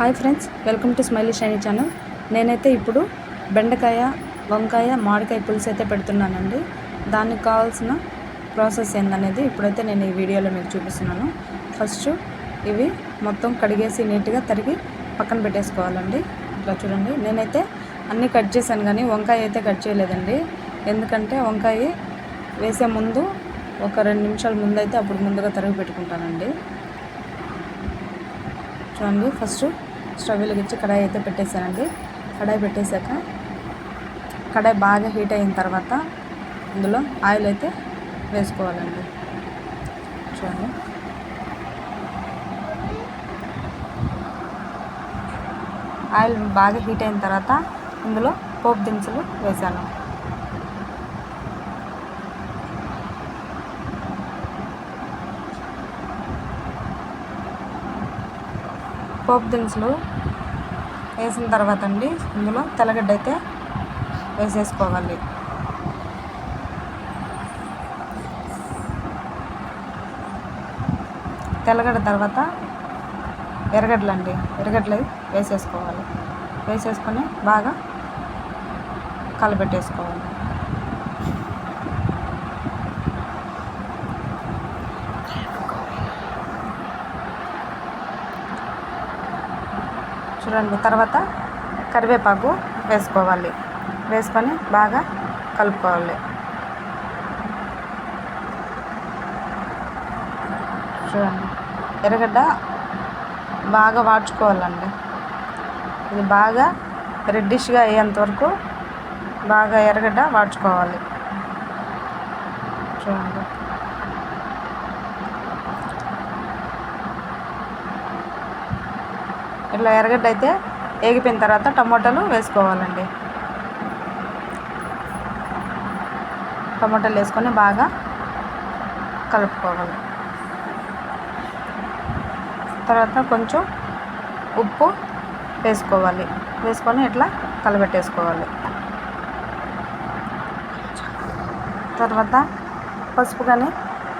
Hi friends welcome to smiley shiny channel. నేనైతే ఇప్పుడు బెండకాయ వంకాయ మామిడికాయ పులుసు అయితే పెడుతున్నానండి. దానికి కావాల్సిన ప్రాసెస్ ఏందనేది ఇప్పుడైతే నేను ఈ వీడియోలో మీకు చూపిస్తున్నాను. ఫస్ట్ ఇవి మొత్తం కడిగేసి నీట్గా తరిగి పక్కన పెట్టేసుకోవాలండి. ఇట్లా చూడండి. నేనైతే అన్నీ కట్ చేశాను కానీ వంకాయ అయితే కట్ చేయలేదండి. ఎందుకంటే వంకాయ వేసే ముందు ఒక రెండు నిమిషాల ముందైతే అప్పుడు ముందుగా తరిగి పెట్టుకుంటానండి. చూడండి. ఫస్ట్ స్టవ్ వెలిగించి కడాయి అయితే పెట్టేశానండి. కడాయి పెట్టేశాక కడాయి బాగా హీట్ అయిన తర్వాత ఇందులో ఆయిల్ అయితే వేసుకోవాలండి. చూడండి. ఆయిల్ బాగా హీట్ అయిన తర్వాత ఇందులో పోపు దినుసులు వేసాను పోపు దినుసులు వేసిన తర్వాత అండి ఇందులో తెల్లగడ్డ అయితే వేసేసుకోవాలి. తెల్లగడ్డ తర్వాత ఎర్రగడ్డలు అండి ఎర్రగడ్డలు వేసేసుకోవాలి. వేసేసుకొని బాగా కలపెట్టేసుకోవాలి చూడండి. తర్వాత కరివేపాకు వేసుకోవాలి. వేసుకొని బాగా కలుపుకోవాలి. చూడండి. ఎర్రగడ్డ బాగా వాడ్చుకోవాలండి. ఇది బాగా రెడ్డిష్గా అయ్యేంత వరకు బాగా ఎర్రగడ్డ వాడ్చుకోవాలి. చూడండి. ఇట్లా ఎర్రగడ్డ అయితే వేగిపోయిన తర్వాత టమాటాలు వేసుకోవాలండి. టమాటాలు వేసుకొని బాగా కలుపుకోవాలి. తర్వాత కొంచెం ఉప్పు వేసుకోవాలి. వేసుకొని ఇట్లా కలబెట్టేసుకోవాలి. తర్వాత పసుపు కానీ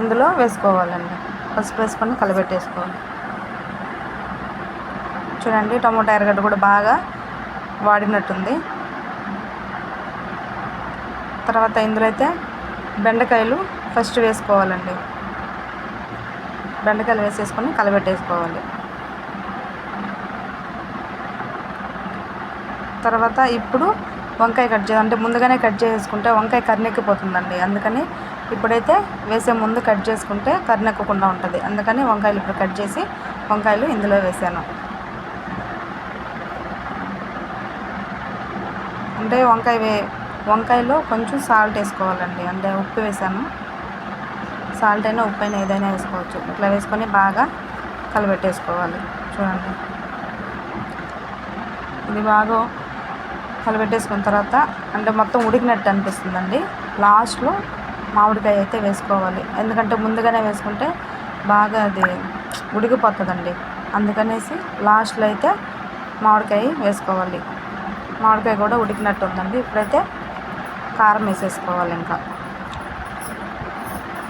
ఇందులో వేసుకోవాలండి. పసుపు వేసుకొని కలబెట్టేసుకోవాలి. చూడండి టమోటా ఎర్రగడ్డ కూడా బాగా వాడినట్టుంది. తర్వాత ఇందులో అయితే బెండకాయలు ఫస్ట్ వేసుకోవాలండి. బెండకాయలు వేసేసుకొని కలబెట్టేసుకోవాలి. తర్వాత ఇప్పుడు వంకాయ కట్ చేయాలి అంటే ముందుగానే కట్ చేసుకుంటే వంకాయ కర్నెక్కిపోతుందండి అందుకని ఇప్పుడైతే వేసే ముందు కట్ చేసుకుంటే కర్నెక్కకుండా ఉంటుంది. అందుకని వంకాయలు ఇప్పుడు కట్ చేసి వంకాయలు ఇందులో వేసాను. అంటే వంకాయ వే వంకాయలో కొంచెం సాల్ట్ వేసుకోవాలండి. అంటే ఉప్పు వేసాను. సాల్ట్ అయినా ఉప్పు అయినా ఏదైనా వేసుకోవచ్చు. ఇట్లా వేసుకొని బాగా కలబెట్టేసుకోవాలి. చూడండి. ఇది బాగా కలబెట్టేసుకున్న తర్వాత అంటే మొత్తం ఉడికినట్టు అనిపిస్తుందండి. లాస్ట్లో మామిడికాయ అయితే వేసుకోవాలి. ఎందుకంటే ముందుగానే వేసుకుంటే బాగా అది ఉడికిపోతుందండి. అందుకనేసి లాస్ట్లో అయితే మామిడికాయ వేసుకోవాలి. మామిడికాయ కూడా ఉడికినట్టు ఉందండి ఇప్పుడైతే కారం వేసేసుకోవాలి ఇంకా.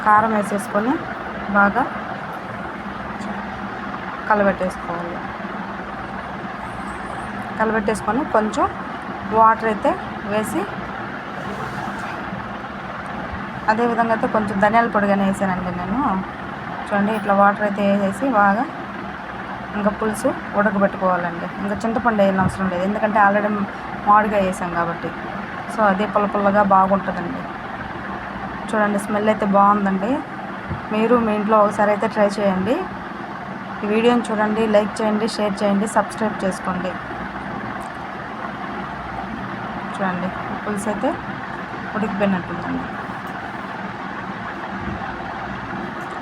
కారం వేసేసుకొని బాగా కలబెట్టేసుకోవాలి. కలబెట్టేసుకొని కొంచెం వాటర్ అయితే వేసి అదేవిధంగా అయితే కొంచెం ధనియాల పొడి కానీ వేసానండి నేను. చూడండి ఇట్లా వాటర్ అయితే వేసేసి బాగా ఇంకా పులుసు ఉడకబెట్టుకోవాలండి. ఇంకా చింతపండు వేయాల్సిన అవసరం లేదు. ఎందుకంటే ఆల్రెడీ మామిడిగా వేసాం కాబట్టి. సో అదే పుల్ల పుల్లగా బాగుంటుందండి. చూడండి స్మెల్ అయితే బాగుందండి. మీరు మీ ఇంట్లో ఒకసారి అయితే ట్రై చేయండి. ఈ వీడియోని చూడండి లైక్ చేయండి షేర్ చేయండి సబ్స్క్రైబ్ చేసుకోండి. చూడండి పులుసు అయితే ఉడికిపోయినట్టుందండి.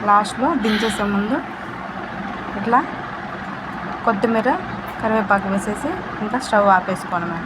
లాస్ట్లో దించేసే ముందు ఇట్లా కొత్తిమీర కరివేపాకు వేసేసి ఇంకా స్టవ్ ఆపేసుకోవడమే